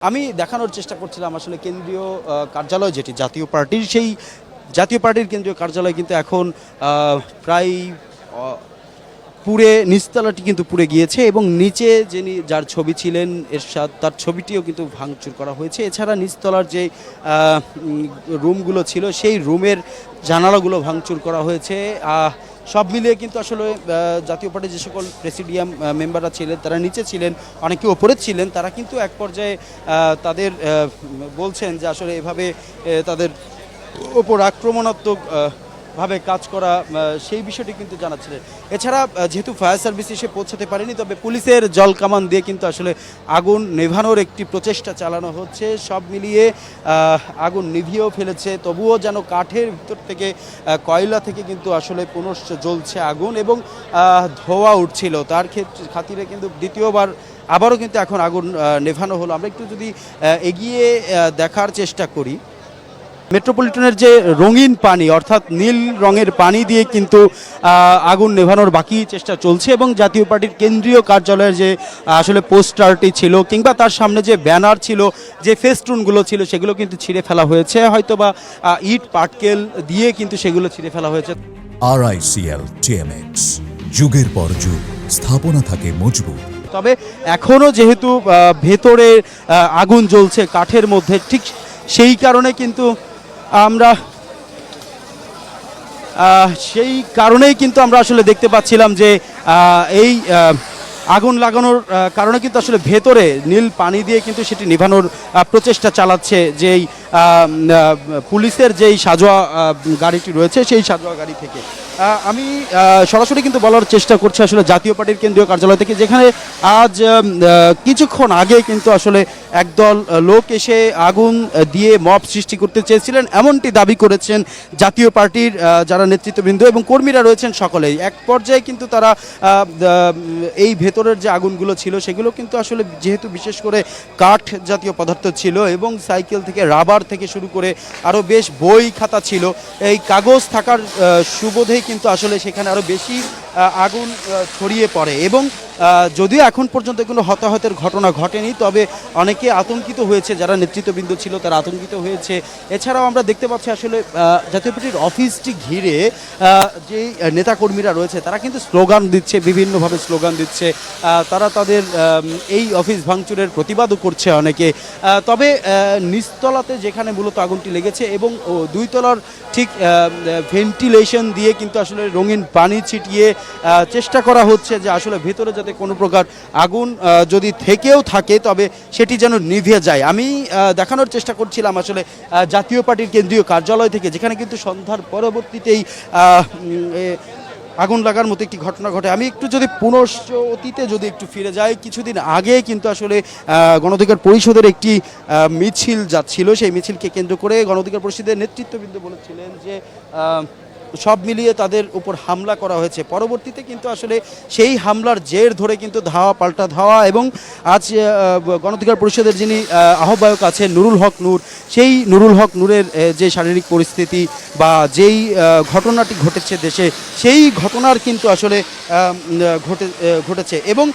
আমি দেখানোর চেষ্টা করছিলাম আসলে কেন্দ্রীয় কার্যালয় যেটি, জাতীয় পার্টির, সেই জাতীয় পার্টির কেন্দ্রীয় কার্যালয় কিন্তু এখন প্রায় পুড়ে, নিচতলাটি কিন্তু পুড়ে গিয়েছে এবং নিচে যিনি যার ছবি ছিলেন, এরশাদ, তার ছবিটিও কিন্তু ভাঙচুর করা হয়েছে। এছাড়া নিচতলার যে রুমগুলো ছিল, সেই রুমের জানালাগুলো ভাঙচুর করা হয়েছে। সব মিলিয়ে কিন্তু আসলে জাতীয় পার্টির যে সকল প্রেসিডিয়াম মেম্বাররা ছিলেন, তারা নিচে ছিলেন, অনেকে ওপরে ছিলেন, তারা কিন্তু এক পর্যায়ে তাদের বলছেন যে আসলে এভাবে তাদের ওপর আক্রমণাত্মক ভাবে কাজ করা সেই বিষয়টি কিন্তু জানাচ্ছিলেন এছাড়া যেহেতু ফায়ার সার্ভিস এসে পৌঁছাতে পারেনি, তবে পুলিশের জল কামান দিয়ে কিন্তু আসলে আগুন নেভানোর একটি প্রচেষ্টা চালানো হচ্ছে। সব মিলিয়ে আগুন নিভিয়েও ফেলেছে। তবুও যেন কাঠের ভিতর থেকে কয়লা থেকে কিন্তু আসলে পুনশ্চ জ্বলছে আগুন এবং ধোঁয়া উঠছিল। তার ক্ষেত্রে খাতিরে কিন্তু দ্বিতীয়বার আবারও কিন্তু এখন আগুন নেভানো হলো। আমরা একটু যদি এগিয়ে দেখার চেষ্টা করি। মেট্রোপলিটনের যে রঙিন পানি অর্থাৎ নীল রঙের পানি দিয়ে কিন্তু আগুন নেভানোর বাকি চেষ্টা চলছে এবং জাতীয় পার্টির কেন্দ্রীয় কার্যালয়ের যে আসলে পোস্টারটি ছিল কিংবা তার সামনে যে ব্যানার ছিল যে ফেস্টুনগুলো ছিল সেগুলো কিন্তু ছিঁড়ে ফেলা হয়েছে। হয়তো বা ইট পাটকেল দিয়ে কিন্তু সেগুলো ছিঁড়ে ফেলা হয়েছে। আরআইসিএল টিএমএক্স যুগের পর যুগ স্থাপনা থাকে মজবুত। তবে এখনও যেহেতু ভেতরে আগুন জ্বলছে কাঠের মধ্যে ঠিক সেই কারণে কিন্তু আমরা সেই কারণেই কিন্তু আমরা আসলে দেখতে পাচ্ছিলাম যে এই আগুন লাগানোর কারণে কিন্তু আসলে ভেতরে নীল পানি দিয়ে কিন্তু সেটি নিভানোর প্রচেষ্টা চালাচ্ছে যেই পুলিশের যেই সাজোয়া গাড়িটি রয়েছে, সেই সাজোয়া গাড়ি থেকে। আমি সরাসরি কিন্তু বলার চেষ্টা করছি আসলে জাতীয় পার্টির কেন্দ্রীয় কার্যালয় থেকে, যেখানে আজ কিছুক্ষণ আগে কিন্তু আসলে একদল লোক এসে আগুন দিয়ে মব সৃষ্টি করতে চেয়েছিলেন। এমনটি দাবি করেছেন জাতীয় পার্টির যারা নেতৃত্ববৃন্দ এবং কর্মীরা রয়েছেন সকলেই। এক পর্যায়ে কিন্তু তারা এই ভেতরের যে আগুনগুলো ছিল, সেগুলো কিন্তু আসলে যেহেতু বিশেষ করে কাঠ জাতীয় পদার্থ ছিল এবং সাইকেল থেকে রাবার থেকে শুরু করে আরও বেশ বই খাতা ছিল, এই কাগজ থাকার সুবোধেই কিন্তু আসলে সেখানে আরও বেশি আগুন ছড়িয়ে পড়ে। এবং যদিও এখন পর্যন্ত কোনো হতাহতের ঘটনা ঘটেনি, তবে অনেকে আতঙ্কিত হয়েছে, যারা নেতৃত্ববৃন্দ ছিল তারা আতঙ্কিত হয়েছে। এছাড়াও আমরা দেখতে পাচ্ছি আসলে জাতীয় পার্টির অফিসটি ঘিরে যেই নেতাকর্মীরা রয়েছে, তারা কিন্তু স্লোগান দিচ্ছে, বিভিন্নভাবে স্লোগান দিচ্ছে। তারা তাদের এই অফিস ভাঙচুরের প্রতিবাদও করছে অনেকে। তবে নিচতলাতে যেখানে মূলত আগুনটি লেগেছে এবং দুই তলার ঠিক ভেন্টিলেশন দিয়ে কিন্তু আসলে রঙিন পানি ছিটিয়ে চেষ্টা করা হচ্ছে যে আসলে ভেতরে যাতে কোনো প্রকার আগুন যদি থেকেও থাকে তবে সেটি যেন নিভে যায়। আমি দেখানোর চেষ্টা করছিলাম আসলে জাতীয় পার্টির কেন্দ্রীয় কার্যালয় থেকে যেখানে কিন্তু সন্ধ্যার পরবর্তীতেই আগুন লাগার মতো একটি ঘটনা ঘটে। আমি একটু যদি পুনশ্চ অতীতে যদি একটু ফিরে যাই কিছুদিন আগে কিন্তু আসলে আহ, গণঅধিকার পরিষদের একটি মিছিল যাচ্ছিল। সেই মিছিলকে কেন্দ্র করে গণঅধিকার পরিষদের নেতৃত্ববৃন্দ বলেছিলেন যে সব মিলিয়ে তাদের উপর হামলা করা হয়েছে। পরবর্তীতে কিন্তু আসলে সেই হামলার জের ধরে কিন্তু ধাওয়া পাল্টা ধাওয়া এবং আজ আহ, গণঅধিকার পরিষদের যিনি আহ্বায়ক আছেন নুরুল হক নূর সেই নুরুল হক নূরের যে শারীরিক পরিস্থিতি বা যেই ঘটনাটি ঘটেছে দেশে সেই ঘটনার কিন্তু আসলে ঘটে ঘটেছে এবং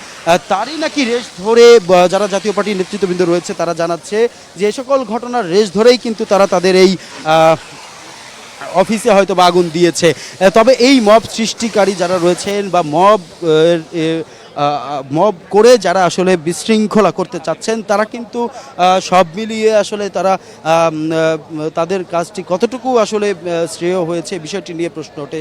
তারই নাকি রেশ ধরে যারা জাতীয় পার্টির নেতৃত্ববৃন্দ রয়েছে তারা জানাচ্ছে যে সকল ঘটনার রেশ ধরেই কিন্তু তারা তাদের এই অফিসে হয়তো বা আগুন দিয়েছে। তবে এই মব সৃষ্টিকারী যারা রয়েছেন বা মব মব করে যারা আসলে বিশৃঙ্খলা করতে চাচ্ছেন, তারা কিন্তু সব মিলিয়ে আসলে তারা তাদের কাজটি কতটুকু আসলে শ্রেয় হয়েছে, বিষয়টি নিয়ে প্রশ্ন ওঠে।